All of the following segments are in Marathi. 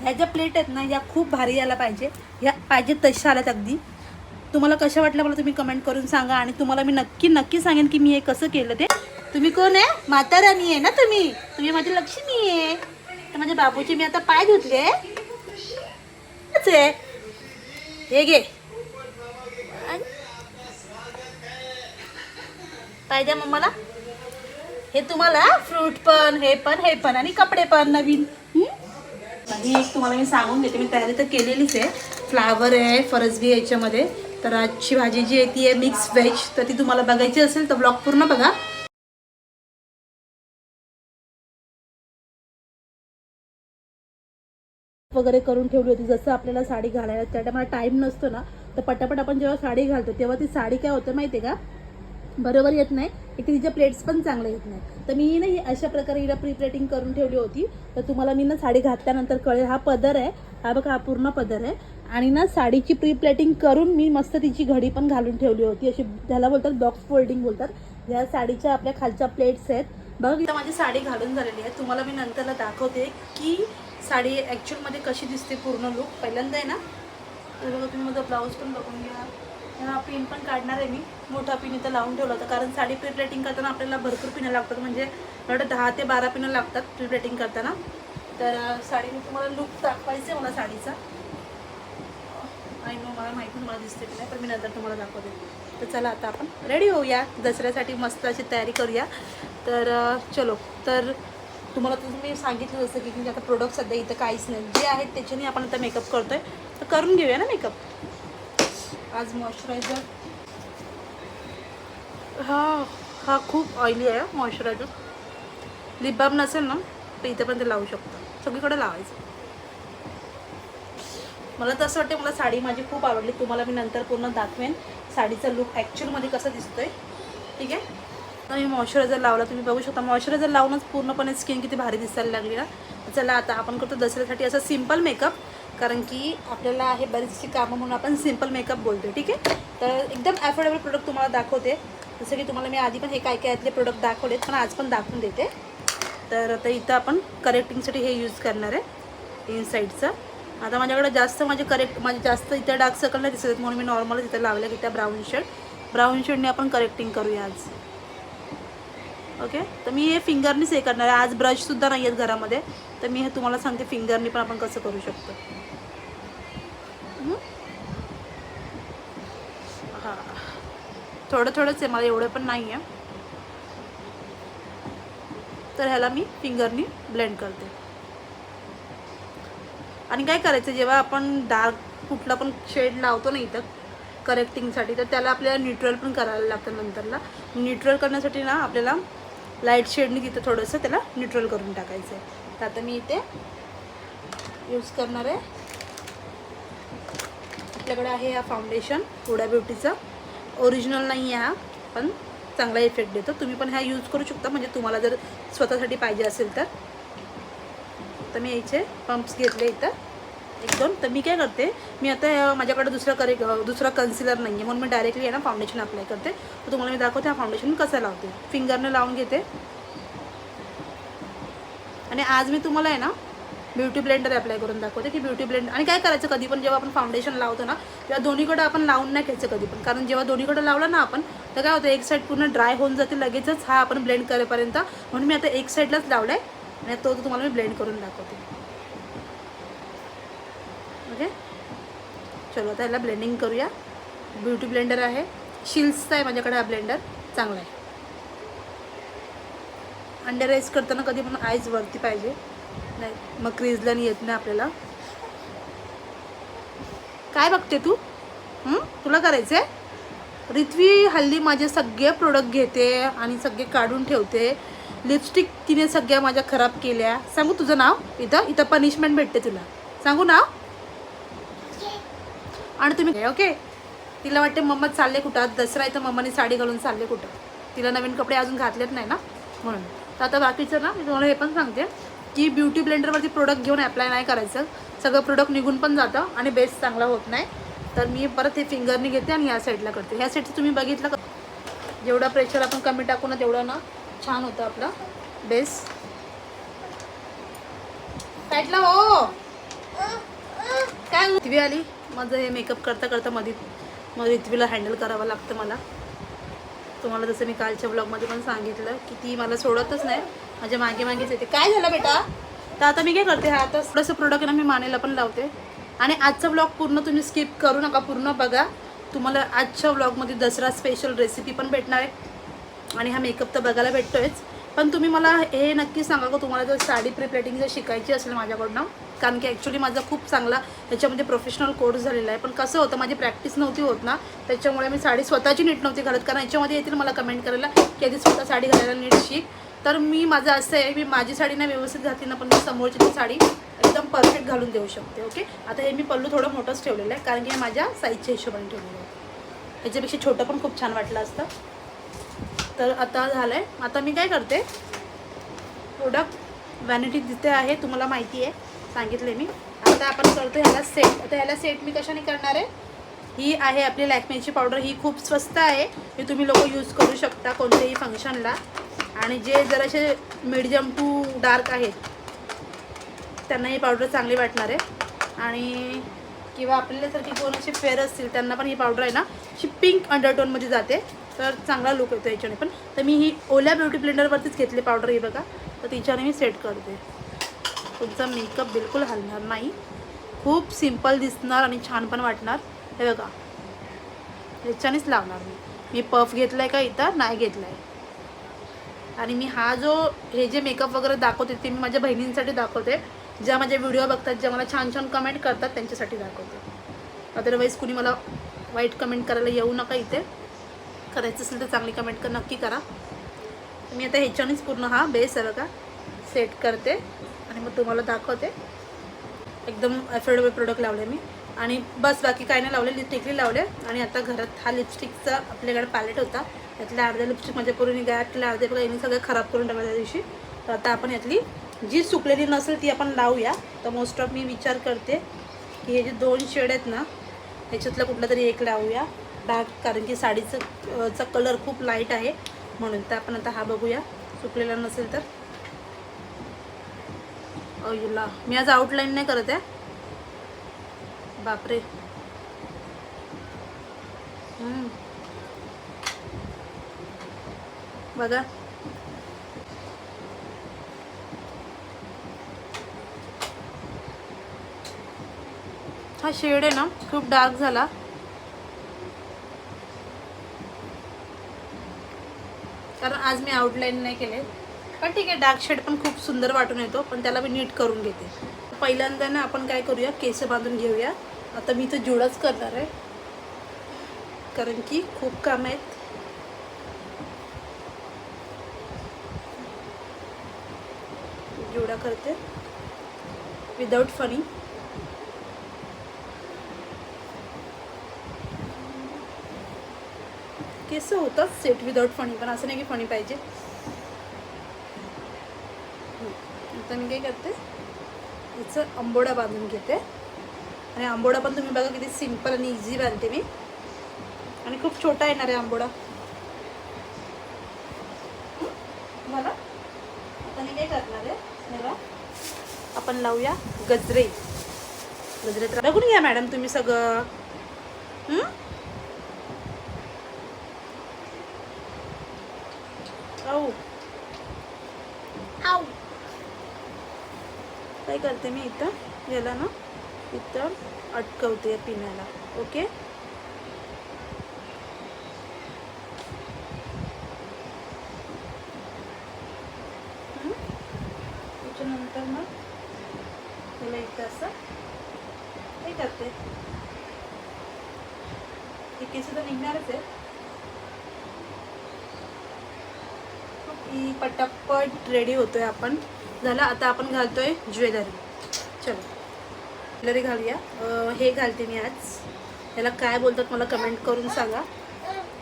ह्या ज्या प्लेट आहेत ना या खूप भारी यायला पाहिजे. ह्या पाहिजे तशा आल्यात अगदी. तुम्हाला कशा वाटल्या मला तुम्ही कमेंट करून सांगा आणि तुम्हाला मी नक्की नक्की सांगेन की मी हे कसं केलं ते. तुम्ही कोण आहे? माता राणी आहे ना तुम्ही? तुम्ही माझी लक्ष्मी आहे. तर माझ्या बाबूचे मी आता पाय धुतले. आहे. हे घे. पाहिजे द्या मम्माला. हे तुम्हाला फ्रूट पण हे पण हे पण आणि कपडे पण नवीन. ही एक तुम्हाला मी सांगून देते. मी तयारी तर केलेलीच आहे. फ्लावर आहे फरसबी याच्यामध्ये. तर आजची भाजी जी आहे ती आहे मिक्स व्हेज तर ती तुम्हाला बघायची असेल तर ब्लॉग पूर्ण बघा. वगैरे करून ठेवली होती. जसं आपल्याला साडी घालायला त्या टायमाला टाईम नसतो ना तर पटापट आपण जेव्हा साडी घालतो तेव्हा ती साडी काय होतं माहिती आहे का? बरोबर येत नाही. एक तर तिच्या प्लेट्स पण चांगल्या येत नाही तर मी ना ही अशा प्रकारे हिला प्री प्लेटिंग करून ठेवली होती. तर तुम्हाला मी ना साडी घातल्यानंतर कळेल. हा पदर आहे. हा बघा हा पूर्ण पदर आहे. आणि ना साडीची प्री प्लेटिंग करून मी मस्त तिची घडी पण घालून ठेवली होती. अशी त्याला बोलतात बॉक्स फोल्डिंग बोलतात. ह्या साडीच्या आपल्या खालच्या प्लेट्स आहेत. बघा इथं माझी साडी घालून झालेली आहे. तुम्हाला मी नंतरला दाखवते की साडी ॲक्च्युअलमध्ये कशी दिसते पूर्ण लुक पहिल्यांदा आहे ना? तर बघा तुम्ही माझा ब्लाऊज पण बघून घ्या. हा पिन पण काढणार आहे मी. मोठा पिन इथं लावून ठेवला होता. कारण साडी प्रिप्लेटिंग करताना आपल्याला भरपूर पिनं लागतात. म्हणजे वाटतं दहा ते बारा पिनं लागतात प्रिप्लेटिंग करताना. तर साडी मी तुम्हाला लुक दाखवायचं आहे मला साडीचा. आणि नो मला माहिती तुम्हाला दिसते की नाही पण मी नंतर तुम्हाला दाखवते. तर चला आता आपण रेडी होऊया. दसऱ्यासाठी मस्त अशी तयारी करूया. तर चलो. तर तुम्हाला तर मी सांगितलं जसं की आता प्रोडक्ट सध्या इथं काहीच नाही. जे आहेत त्याच्याने आपण आता मेकअप करतो आहे तर करून घेऊया ना मेकअप आज मॉइश्चरायझर हा हा खूप ऑइली आहे मॉइश्चरायझर लिप बाम नसेल ना तर इथेपर्यंत ते लावू शकतो. सगळीकडे लावायचं. मला तर असं वाटतं मला साडी माझी खूप आवडली. तुम्हाला मी नंतर पूर्ण दाखवेन साडीचा लुक ॲक्च्युअलमध्ये कसा दिसतोय. ठीक आहे? तर मी मॉइश्चरायझर लावला तुम्ही बघू शकता. मॉइश्चरायझर लावूनच पूर्णपणे स्किन किती भारी दिसायला लागली ना. चला आता आपण करतो दसऱ्यासाठी असं सिंपल मेकअप कारण की आपल्याला आहे बरीचशी कामं म्हणून आपण सिंपल मेकअप बोलतो ठीक आहे? तर एकदम ॲफोर्डेबल प्रोडक्ट तुम्हाला दाखवते. जसं की तुम्हाला मी आधी पण हे काय काय यातले प्रोडक्ट दाखवलेत पण आज पण दाखवून देते. तर आता इथं आपण करेक्टिंगसाठी हे यूज करणार आहे इनसाईडचं आता माझ्याकडे जास्त माझे करेक्ट माझे जास्त इथं डार्क सर्कल नाही दिसत म्हणून मी नॉर्मलच इथं लावलं की त्या ब्राऊन शेड ब्राऊन शेडने आपण करेक्टिंग करूया आज. ओके तर मी हे फिंगरनीच हे करणार आहे. आज ब्रशसुद्धा नाही आहेत घरामध्ये. तर मी हे तुम्हाला सांगते फिंगरनी पण आपण कसं करू शकतो हं? हां थोडं थोडंच आहे मला एवढं पण नाही आहे तर ह्याला मी फिंगरनी ब्लेंड करते. आणि काय करायचं जेव्हा आपण डार्क कुठला पण शेड लावतो ना इथं करेक्टिंगसाठी तर त्याला आपल्याला न्यूट्रल पण करायला लागतं नंतरला. न्यूट्रल करण्यासाठी ना आपल्याला लाइट शेडनी तिथं थोडंसं त्याला न्यूट्रल करून टाकायचं आहे तर आता मी इथे यूज करणार आहे. आपल्याकडे आहे हा फाउंडेशन हुडा ब्युटीचं ओरिजिनल नाही आहे हा पण चांगला इफेक्ट देतो. तुम्ही पण हा यूज करू शकता. म्हणजे तुम्हाला जर स्वतःसाठी पाहिजे असेल तर. तर मी याचे पंप्स घेतले इथं. एक दोन. तर मी काय करते मी आता माझ्याकडे दुसरा करे दुसरा कन्सिलर नाही आहे म्हणून मी डायरेक्टली आहे ना फाउंडेशन अप्लाय करते. तर तुम्हाला मी दाखवते हा फाउंडेशन कसं लावते. फिंगरने लावून घेते. आणि आज मी तुम्हाला आहे ना ब्युटी ब्लेंडर अप्लाय करून दाखवते की ब्युटी ब्लेंड आणि काय करायचं? कधी पण जेव्हा आपण फाउंडेशन लावतो ना किंवा दोन्हीकडं आपण लावून नाही घ्यायचं कधी पण. कारण जेव्हा दोन्हीकडं लावलं ना आपण तर काय होतं एक साईड पूर्ण ड्राय होऊन जाते लगेचच हा आपण ब्लेंड करेपर्यंत. म्हणून मी आता एक साईडलाच लावला आहे आणि तो तुम्हाला मी ब्लेंड करून दाखवते. ओके चलो आता ह्याला ब्लेंडिंग करूया. ब्युटी ब्लेंडर आहे. शिल्सचा आहे माझ्याकडे हा ब्लेंडर चांगला आहे. अंडर आईज करताना कधी पण आईज वरती पाहिजे. नाही मग क्रीजला नाही येत नाही आपल्याला. काय बघते तू? तुला करायचं आहे रित्वी हल्ली माझे सगळे प्रोडक्ट घेते आणि सगळे काढून ठेवते. लिपस्टिक तिने सगळ्या माझ्या खराब केल्या. सांगू तुझं नाव? इथं? इथं पनिशमेंट भेटते तुला. सांगू नाव? आणि तुम्ही ओके तिला वाटते मम्मा चालले कुठं? दसरा आहे तर मम्माने साडी घालून चालले कुठं? तिला नवीन कपडे अजून घातलेत नाही ना? म्हणून. तर आता बाकीचं ना मी तुम्हाला हे पण सांगते की ब्युटी ब्लेंडरवरती प्रोडक्ट घेऊन अप्लाय नाही करायचं. सगळं प्रोडक्ट निघून पण जातं आणि बेस चांगला होत नाही. तर मी परत हे फिंगरनी घेते आणि ह्या साईडला करते. ह्या साईडचं तुम्ही बघितलं का? जेवढा प्रेशर आपण कमी टाकू ना तेवढं ना छान होतं आपला बेस साईडला हो. रिथवी आली. माझं हे मेकअप करता करता मध्ये मग रिथवीला हँडल करावं लागतं मला. तुम्हाला जसं मी कालच्या ब्लॉगमध्ये पण सांगितलं की ती मला सोडतच नाही. माझ्या मागे मागेच येते. काय झालं बेटा? तर आता मी काय करते हा आता थोडंसं प्रोडक्ट ना मी मानेला पण लावते. आणि आजचा ब्लॉग पूर्ण तुम्ही स्किप करू नका पूर्ण बघा. तुम्हाला आजच्या ब्लॉगमध्ये दसरा स्पेशल रेसिपी पण भेटणार आहे. आणि हा मेकअप तर बघायला भेटतोयच. पण तुम्ही मला हे नक्की सांगा का तुम्हाला जर साडी प्रिप्लेटिंग जर शिकायची असेल माझ्याकडनं कारण की ॲक्च्युली माझा खूप चांगला त्याच्यामध्ये प्रोफेशनल कोर्स झालेला आहे. पण कसं होतं माझी प्रॅक्टिस नव्हती होत ना त्याच्यामुळे मी साडी स्वतःची नीट नव्हती घालत. कारण याच्यामध्ये येतील मला कमेंट करायला की आधी स्वतः साडी घालायला नीट शिक. तर मी माझं असं आहे मी माझी साडी ना व्यवस्थित घातली ना पण मी समोरची ती साडी एकदम परफेक्ट घालून देऊ शकते ओके आता हे मी पल्लू थोडं मोठंच ठेवलेलं आहे कारण की हे माझ्या साईजच्या हिशोबाने ठेवलेलं आहे. याच्यापेक्षा छोटं पण खूप छान वाटलं असतं. तर आता झालं आहे आता मी काय करते? प्रोडक्ट व्हॅनिटी जिथे आहे तुम्हाला माहिती आहे सांगितले मी. आता आपण करतो ह्याला सेट आता ह्याला सेट मी कशाने करणार आहे? ही आहे आपली लॅक्मेची पावडर ही खूप स्वस्त आहे. हे तुम्ही लोक यूज करू शकता कोणत्याही फंक्शनला आणि जे जरासे मिडियम टू डार्क आहेत त्यांना ही पावडर चांगली वाटणार आहे. आणि किंवा आपल्यासारखी कोण असे फेअर असतील त्यांना पण ही पावडर आहे ना. अशी पिंक अंडरटोनमध्ये जाते. तर चांगला लुक येतो याच्याने. पण तर मी ही ओल्या ब्युटी ब्लेंडरवरतीच घेतली पावडर ही बघा. तर तिच्याने मी सेट करते. तुमचा मेकअप बिलकुल हलणार नाही. खूप सिंपल दिसणार आणि छान पण वाटणार. हे बघा. याच्यानेच लावणार मी. मी पफ घेतला आहे का इथं नाही घेतला आहे आणि मी हा जो हे जे मेकअप वगैरे दाखवते ते मी माझ्या बहिणींसाठी दाखवते. ज्या माझे व्हिडिओ बघतात ज्या मला छान छान कमेंट करतात त्यांच्यासाठी दाखवते. अदरवाईज कुणी मला वाईट कमेंट करायला येऊ नका इथे. करायचं असेल तर चांगली कमेंट कर नक्की करा. मी आता ह्याच्यानेच पूर्ण हा बेस आहे बघा सेट करते. आणि मग तुम्हाला दाखवते. एकदम अफोर्डेबल प्रोडक्ट लावले मी. आणि बस बाकी काय नाही लावले लिपस्टिकली लावले. आणि आता घरात हा लिपस्टिकचा आपल्याकडे पॅलेट होता. त्यातल्या अर्ध्या लिपस्टिक माझ्या पूर्ण गायतल्या अर्धे बघा यांनी सगळं खराब करून टाकल्या त्या दिवशी. तर आता आपण यातली जी सुकलेली नसेल ती आपण लावूया. तर मोस्ट ऑफ मी विचार करते की हे जे दोन शेड आहेत ना ह्याच्यातला कुठलं तरी एक लावूया. डार्क कारण की साडीचं चा कलर खूप लाइट आहे. म्हणून तर आपण आता हा बघूया. सुकलेला नसेल तर. अयुला मी आज आउटलाईन नाही करत आहे. बापरे. बघा. हा शेड आहे ना खूप डार्क झाला. कारण आज मी आउटलाईन नाही केले. पण ठीक आहे डार्क शेड पण खूप सुंदर वाटून येतो. पण त्याला मी नीट करून घेते. पहिल्यांदा ना आपण काय करूया केस बांधून घेऊया. आता मी तर जुडाच करणार आहे. कारण की खूप काम आहेत. जुडा करते. विदाऊट फनी केस होतात सेट विदाउट फणी पण असं नाही की फणी पाहिजे. आता मी काय करते? याचं आंबोडा बांधून घेते. आणि आंबोडा पण तुम्ही बघा किती सिंपल आणि इझी बांधते मी. आणि खूप छोटा येणार आहे आंबोडा. मला? आता मी काय करणार आहे? मला आपण लावूया गजरे. गजरे तर बघून घ्या मॅडम तुम्ही सगळं. आऊ आऊ काय करते मी इथं? गेलं ना? इथं अटकवते पिण्याला. ओके हं? त्याच्यानंतर मग त्याला इथं असं हे करते हे केस तर निघणारच आहे की पटापट रेडी होतोय आपण. झालं आता आपण घालतोय ज्वेलरी. चलो. ज्वेलरी घालूया. हे घालते मी आज. याला काय बोलतात मला कमेंट करून सांगा.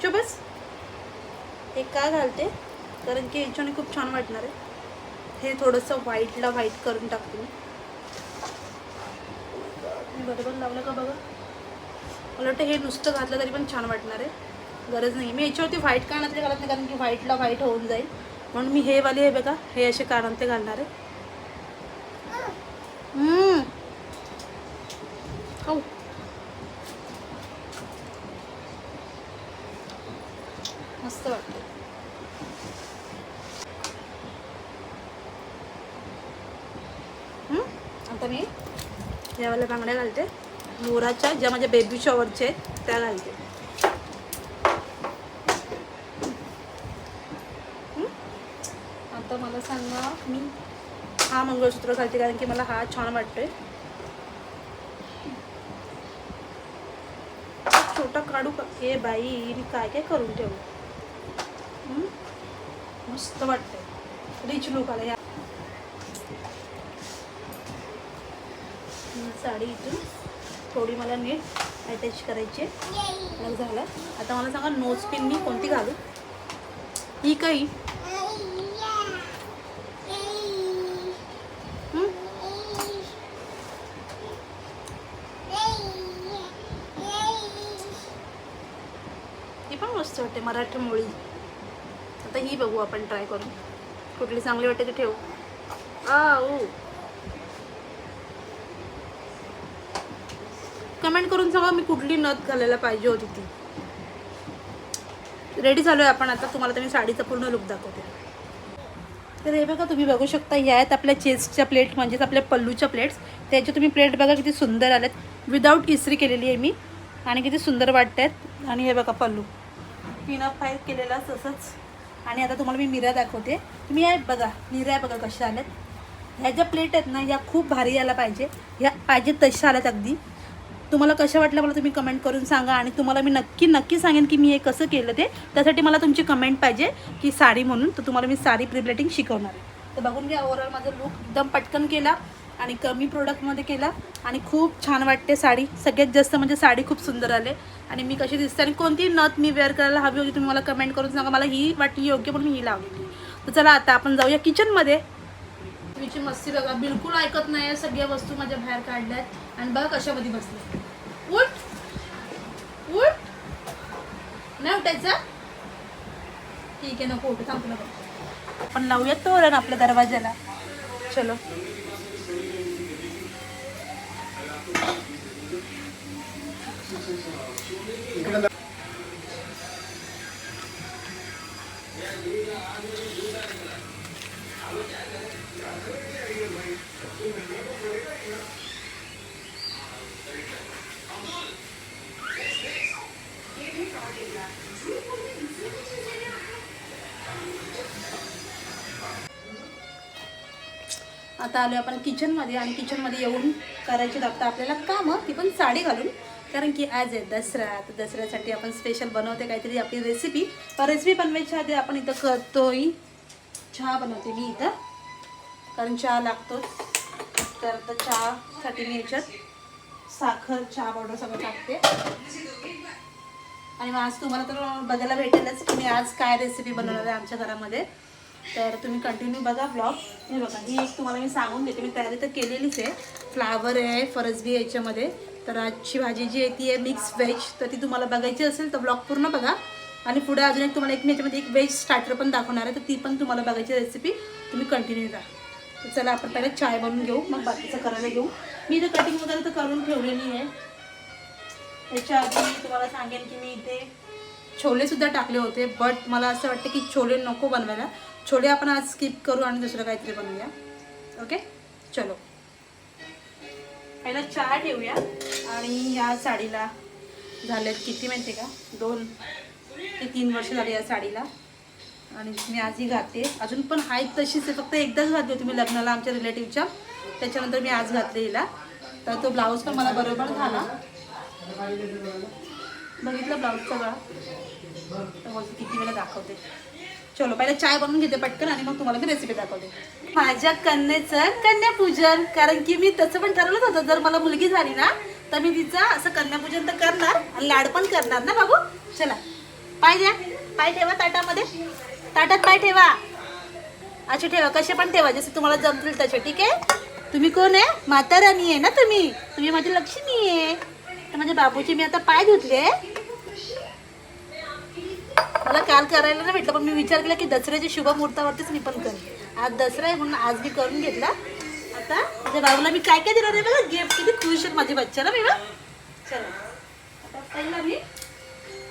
चो बस. हे का घालते? कारण की याच्याने खूप छान वाटणार आहे. हे थोडंसं व्हाईटला व्हाईट करून टाकते मी. बरोबर लावलं का बघा? मला वाटतं हे नुसतं घातलं तरी पण छान वाटणार आहे. गरज नाही. मी याच्यावरती व्हाईट कानातले घालत नाही कारण की व्हाईटला व्हाईट होऊन जाईल. म्हणून मी हे वाले आहे बघा हे असे ते घालणार आहे. हो मस्त वाटतं आता मी यावाल्या बांगड्या घालते. मोराच्या ज्या माझ्या बेबी शॉवरच्या आहेत त्या घालते हं? आता मला सांगा मी हा मंगळसूत्र घालते कारण की मला हा छान वाटतोय. छोटा काढू का? हे बाई मी काय काय करून ठेवू? मस्त वाटतंय. रिच लुक आला या. साडी इथून थोडी मला नीट अटॅच करायची आहे. झालं. आता मला सांगा नोज पिन मी कोणती घालू? ही काही हं? ही पण मस्त वाटते मुळी. आता ही बघू आपण ट्राय करून. कुठली चांगली वाटते ती ठेवू. आ कमेंट करून सांगा मी कुठली नथ घालायला पाहिजे होती ती. रेडी झालो आहे आपण आता. तुम्हाला तर मी साडीचा पूर्ण लुक दाखवते. तर हे बघा तुम्ही बघू शकता ह्या आहेत आपल्या चेस्टच्या प्लेट म्हणजेच आपल्या पल्लूच्या प्लेट्स त्याचे तुम्ही प्लेट बघा किती सुंदर आल्यात विदाऊट इस्त्री केलेली आहे मी. आणि किती सुंदर वाटत आहेत आणि हे बघा पल्लू. पिनअप फायर केलेला तसंच आणि आता तुम्हाला मी मिऱ्या दाखवते. तुम्ही या बघा मिऱ्या बघा कशा आल्यात. ह्या ज्या प्लेट आहेत ना ह्या खूप भारी यायला पाहिजे. ह्या पाहिजे तशा आल्यात अगदी. तुम्हाला कशा वाटल्या मला तुम्ही कमेंट करून सांगा आणि तुम्हाला मी नक्की नक्की सांगेन की मी हे कसं केलं ते. त्यासाठी मला तुमची कमेंट पाहिजे की साडी म्हणून. तर तुम्हाला मी साडी प्रिप्लेटिंग शिकवणार आहे. तर बघून घ्या ओव्हरऑल माझा लुक एकदम पटकन केला. आणि कमी प्रोडक्टमध्ये केला. आणि खूप छान वाटते साडी. सगळ्यात जास्त म्हणजे साडी खूप सुंदर आले. आणि मी कशी दिसते आणि कोणती नथ मी वेअर करायला हवी होती तुम्ही मला कमेंट करून सांगा. मला ही वाटली योग्य म्हणून मी ही लावली तर चला आता आपण जाऊया किचनमध्ये तुमची मस्ती बघा. बिलकुल ऐकत नाही आहे सगळ्या वस्तू माझ्या बाहेर काढल्यात. आणि बघा कशामध्ये बसले. उठ. उठ. नाही उठायचं? ठीक आहे नको उठ. थांबू नको आपण लावूया तोरण आपल्या दरवाज्याला. चलो. आता आलो आपण किचनमध्ये आणि किचनमध्ये येऊन करायची लागतं आपल्याला कामं ती पण साडी घालून. कारण की आज आहे दसरा तर दसऱ्यासाठी आपण स्पेशल बनवते काहीतरी आपली रेसिपी रेसिपी बनवायच्या आधी आपण इथं करतोय चहा बनवते मी इथं. कारण चहा लागतोच. तर चहासाठी मी याच्यात साखर चहा पावडर सगळं टाकते. आणि मग आज तुम्हाला तर बघायला भेटेलच की मी आज काय रेसिपी बनवणार आहे आमच्या घरामध्ये. तर तुम्ही कंटिन्यू बघा ब्लॉग हे बघा ही एक तुम्हाला मी सांगून देते. मी तयारी तर केलेलीच आहे. फ्लावर आहे फरसबी आहे याच्यामध्ये. तर आजची भाजी जी आहे ती आहे मिक्स व्हेज तर ती तुम्हाला बघायची असेल तर ब्लॉग पूर्ण बघा. आणि पुढे अजून एक तुम्हाला एक मी याच्यामध्ये एक व्हेज स्टार्टर पण दाखवणार आहे. तर ती पण तुम्हाला बघायची रेसिपी तुम्ही कंटिन्यू राहा तर चला आपण पहिले चाय बनवून घेऊ. मग बाकीचं करायला घेऊ. मी इथे कटिंग वगैरे तर करून ठेवलेली आहे. त्याच्या आधी तुम्हाला सांगेन की मी इथे छोले सुद्धा टाकले होते. बट मला असं वाटतं की छोले नको बनवायला. छोले आपण आज स्किप करू आणि दुसरं काहीतरी बनवूया. ओके चलो. पहिला चहा ठेवूया. आणि या साडीला झालेत किती माहिती आहे का? दोन ते तीन वर्ष झाली या साडीला. आणि मी आजही घालते अजून पण आहेत तशीच आहे. फक्त एकदाच घातली होती मी लग्नाला आमच्या रिलेटिव्हच्या त्याच्यानंतर मी आज घातले हिला. तर तो ब्लाऊज पण मला बरोबर झाला. बघितलं ब्लाऊजचा गळा किती वेळा दाखवते. चलो पहिला चाय बनवून घेते पटकन आणि मग तुम्हाला मी रेसिपी दाखवते. माझ्या कन्येचं कन्यापूजन कारण की मी तसं पण ठरवलंच होतं जर मला मुलगी झाली ना तर मी तिचं असं कन्यापूजन तर करणार आणि लाड पण करणार ना बाबू? चला. पाय द्या. पाय ठेवा ताटामध्ये. ताटात पाय ठेवा. असे ठेवा. कसे पण ठेवा जसे तुम्हाला जमतील तसे ठीक आहे? तुम्ही कोण आहे? माता आहे ना तुम्ही. तुम्ही माझी लक्ष्मी आहे. तर माझ्या बाबूचे मी आता पाय धुतले. मला काल करायला नाही भेटलं पण मी विचार केला की दसऱ्याच्या शुभ मुहूर्तावरतीच मी पण करेन. आज दसरा आहे म्हणून आज मी करून घेतला. आता माझ्या बाबूला मी काय काय दिलं आहे बघा? गिफ्ट किती खुश आहेत माझ्या बच्च्याला ना मी बघ चला. आता पहिला मी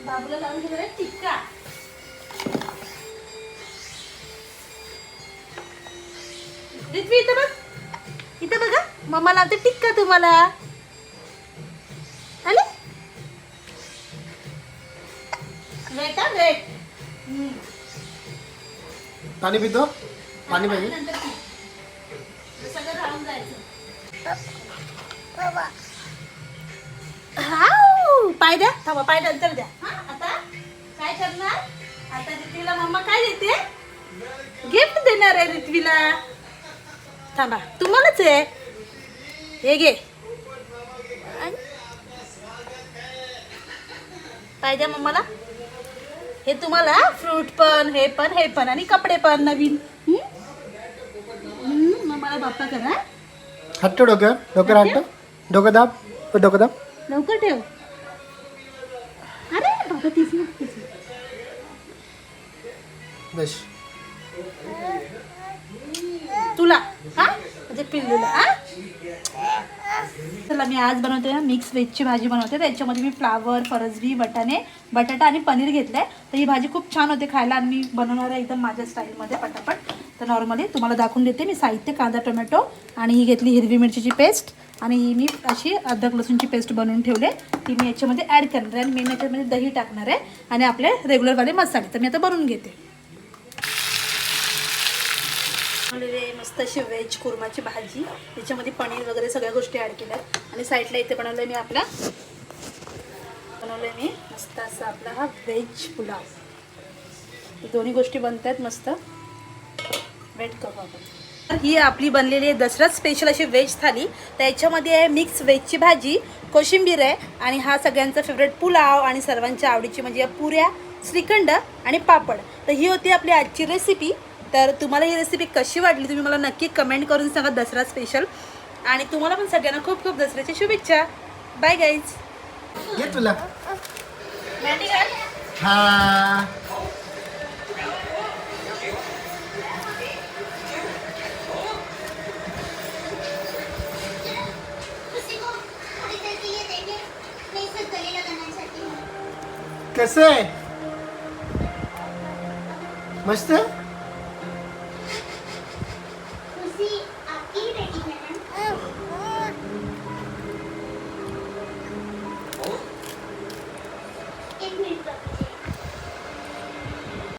बाबूला लावून घेणार आहे टिक्का. इथं बघ. इथं बघा. मम्मा लावते टिक्का तुम्हाला. हा. पाणी पितो? पाणी पाहिजे? नंतर पी. हे सगळं राहून जायचं. हाऊ, पाय द्या थांबा पाय नंतर द्या. हा आता काय करणार? आता रित्वीला मम्मा काय देते? गिफ्ट देणार आहे रित्वीला. थांबा तुम्हालाच आहे. हे घे. पाय द्या मम्माला. हे तुम्हाला फ्रूट पण हे पण हे पण आणि कपडे पण नवीन? हम्म, मम्माला बाप्पा करा. हट्ट डोकं डोकं हट्ट डोकं दाब डोकं दाब. लवकर ठेव. अरे बाबा बस. तुला हा? म्हणजे पिल्लूला हा? चला मी आज बनवते ना मिक्स व्हेजची भाजी बनवते. त्याच्यामध्ये मी फ्लावर फरसबी बटाणे बटाटा आणि पनीर घेतलंय. तर ही भाजी खूप छान होते खायला आणि मी बनवणार आहे एकदम माझ्या स्टाईलमध्ये पटापट. तर नॉर्मली तुम्हाला दाखवून देते मी साहित्य कांदा टोमॅटो आणि ही घेतली हिरवी मिरचीची पेस्ट आणि ही मी अशी अद्रक लसूणची पेस्ट बनवून ठेवले. ती मी याच्यामध्ये ॲड करणार आहे आणि मी याच्यामध्ये दही टाकणार आहे आणि आपले रेग्युलरवाले मसाले. तर मी आता बनवून घेते. मस्त अशी व्हेज कुर्माची भाजी त्याच्यामध्ये पनीर वगैरे सगळ्या गोष्टी ॲड केल्या आणि साईडला इथे बनवलं मी आपला बनवलं मी मस्त असा आपला हा व्हेज पुलाव. दोन्ही गोष्टी बनत आहेत मस्त. वेट करू आपण. तर ही आपली बनलेली आहे दसरा स्पेशल अशी व्हेज थाली. तर याच्यामध्ये आहे मिक्स व्हेजची भाजी कोशिंबीर आहे आणि हा सगळ्यांचा फेवरेट पुलाव आणि सर्वांच्या आवडीची म्हणजे पुऱ्या श्रीखंड आणि पापड. तर ही होती आपली आजची रेसिपी तर तुम्हाला ही रेसिपी कशी वाटली तुम्ही मला नक्की कमेंट करून सांगा दसरा स्पेशल आणि तुम्हाला पण सगळ्यांना खूप खूप दसऱ्याच्या शुभेच्छा. बाय गाईज घे तुला. हूँ. कसं आहे? मस्त?